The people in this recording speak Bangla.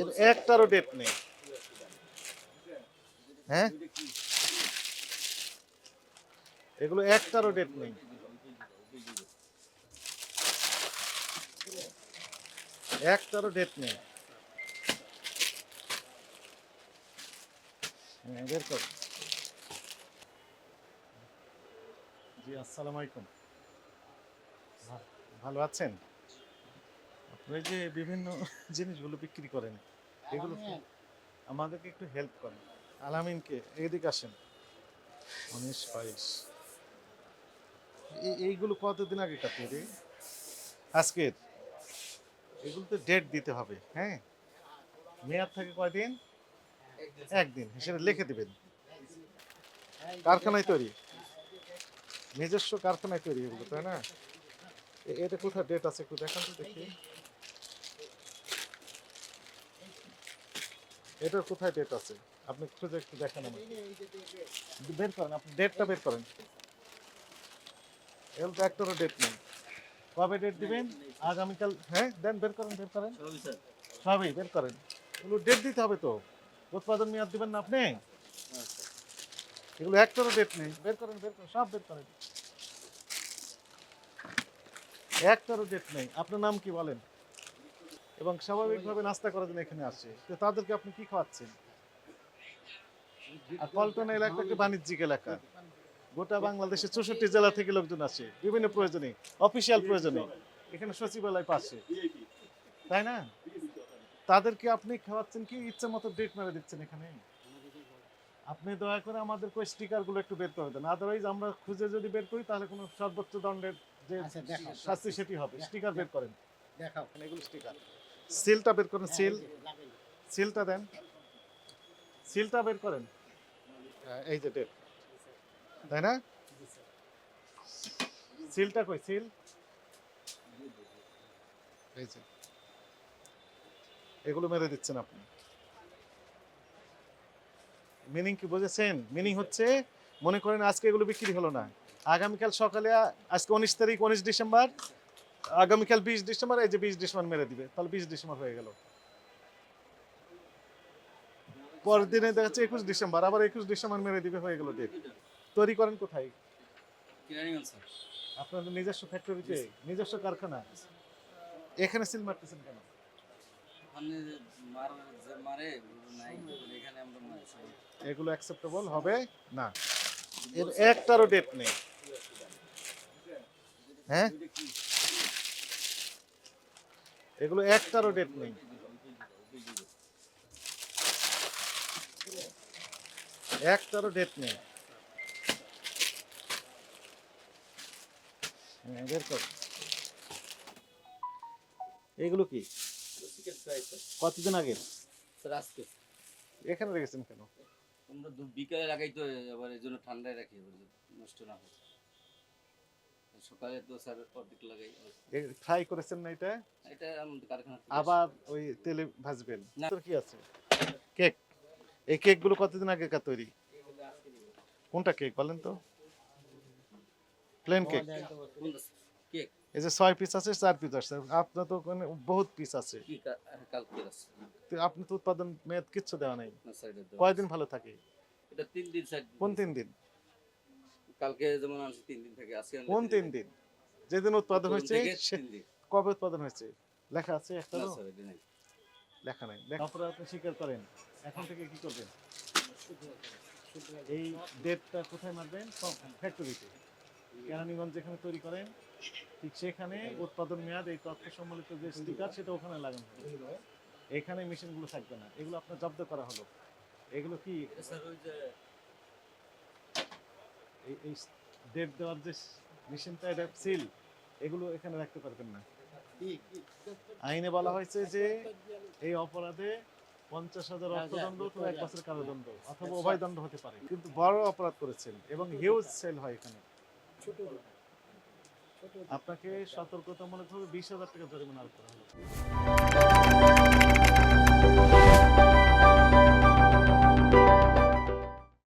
এর একটারও ডেট নেই। হ্যাঁ? এগুলো একটারও ডেট নেই। একটারও ডেট নেই। হ্যাঁ, জি আসসালামু আলাইকুম। ভালো আছেন? এই যে বিভিন্ন জিনিসগুলো বিক্রি করেন এগুলো আমাদেরকে একটু হেল্প করেন। আলামিনকে এদিকে আসেন। উনিশ বাইশ এই- এইগুলো কতদিন আগে কাটিয়ে রে? আজকের? এগুলো তো ডেট দিতে হবে হ্যাঁ? মেয়াদ থাকে কয়দিন? একদিন হিসেবে লিখে দিবেন। কারখানায় তৈরি। নিজস্ব কারখানায় তৈরি এগুলো তাই না? এটা কোথায় ডেট আছে একটু দেখান তো দেখি। এটার কোথায় ডেট আছে? আপনি খুঁজে একটু দেখান আমাকে। বের করেন আপনি ডেটটা বের করেন। এর তো একটারও ডেট নেই। কবে ডেট দিবেন? আগামীকাল হ্যাঁ দেন বের করেন বের করেন। সবই বের করেন। এগুলো ডেট দিতে হবে তো। উৎপাদন মেয়াদ দিবেন না আপনি? এগুলো একটারও ডেট নেই। বের করেন বের করেন সব বের করেন। একটারও ডেট নেই। আপনার নাম কি বলেন? এবং স্বাভাবিকভাবে নাস্তা করার জন্য এখানে আসে তো তাদেরকে আপনি কি খাওয়াচ্ছেন? আর পল্টন এলাকা একটা বাণিজ্যিক এলাকা। গোটা বাংলাদেশের চৌষট্টি জেলা থেকে লোকজন আসে। বিভিন্ন প্রয়োজনে অফিসিয়াল প্রয়োজনে। এখানে সচিবালয় পাশে। তাই না? তাদেরকে আপনি খাওয়াচ্ছেন কি? ইচ্ছে মতো ডেট মেরে দিচ্ছেন এখানে? আপনি দয়া করে আমাদের ওই স্টিকারগুলো একটু বের করে দেন। আদারওয়াইজ আমরা খুঁজে যদি বের করি তাহলে কোনো সর্বোচ্চ দণ্ডের যে আচ্ছা, শাস্তি সেটি হবে। স্টিকার বের করেন। দেখাও। এগুলো স্টিকার সিলটা বের করেন সিল। সিলটা দেন। সিলটা বের করেন। হ্যাঁ, এই যে ডেট তাই না? সিলটা কই? সিল। এই যে। এগুলো মেরে দিচ্ছেন আপনি। মিনিং কি বুঝেছেন? মিনিং হচ্ছে মনে করেন আজকে এগুলো বিক্রি হলো না। আগামীকাল সকালে আজকে উনিশ তারিখ উনিশ ডিসেম্বর আগামীকাল বিশ ডিসেম্বর এই যে বিশ ডিসেম্বর মেরে দিবে তাহলে বিশ ডিসেম্বর হয়ে গেল। পরের দিনে দেখা যাচ্ছে একুশ ডিসেম্বর আবার একুশ ডিসেম্বর মেরে দিবে হয়ে গেল ডেট তৈরি করেন কোথায়? আপনাদের নিজস্ব ফ্যাক্টরিতে নিজস্ব কারখানা। এখানে সিল মারতেছেন কেন। এগুলো অ্যাকসেপ্টেবল হবে? না। এর একটারও ডেট নেই। হ্যাঁ? এগুলো একটারও ডেট নেই। একটারও ডেট নেই। হ্যাঁ, বের কর। এগুলো কি? কতদিন আগে আজকে। এখানে রেখেছেন কেন? আমরা দু বিকালে লাগাই তো আবার এই জন্য ঠান্ডায় রাখি নষ্ট না হয়। সকালে তো স্যার অর্ধেক লাগাই ফ্রাই করেছেন না এটা? এটা আমাদের কারখানা আবার ওই তেলে ভাজবেন। না। কি আছে? কেক। এই কেকগুলো কতদিন আগে কার তৈরি? কোনটা কেক বলেন তো? Plain cake? কেক। এই যে ছয় পিস আছে চার পিস আছে। আপনার তো ওখানে বহুত পিস আছে। হ্যাঁ, আপনি তো উৎপাদন মেয়াদ কিচ্ছু দেওয়া নাই। কয়দিন ভালো থাকে? কোন তিন দিন? কালকে যেমন আনছি তিন দিন থেকে আজকে কোন তিন দিন? যেদিন উৎপাদন হয়েছে। কবে উৎপাদন হয়েছে? লেখা আছে একটা লেখা নাই। অপরাধ আপনি স্বীকার করেন। এখন থেকে কি করবেন? এই ডেটটা কোথায় মারবেন? ফ্যাক্টরিতে কেরানীগঞ্জ যেখানে তৈরি করেন ঠিক সেখানে উৎপাদন মেয়াদ এই তথ্য সম্বলিত যে স্টিকার সেটা ওখানে লাগানো হবে। এখানে মেশিনগুলো থাকবে না। এগুলো আপনার জব্দ করা হলো। এগুলো কি? স্যার ওই যে এই- এই ডেট দেওয়ার যে মেশিনটা এটা সিল এগুলো এখানে রাখতে পারবেন না। আইনে বলা হয়েছে যে এই অপরাধে পঞ্চাশ হাজার অর্থদণ্ড অথবা এক বছরের কারাদণ্ড অথবা উভয় দণ্ড হতে পারে। কিন্তু বড় অপরাধ করেছেন এবং হিউজ সেল হয় এখানে। আপনাকে সতর্কতামূলকভাবে বিশ হাজার টাকা জরিমানা করা হলো।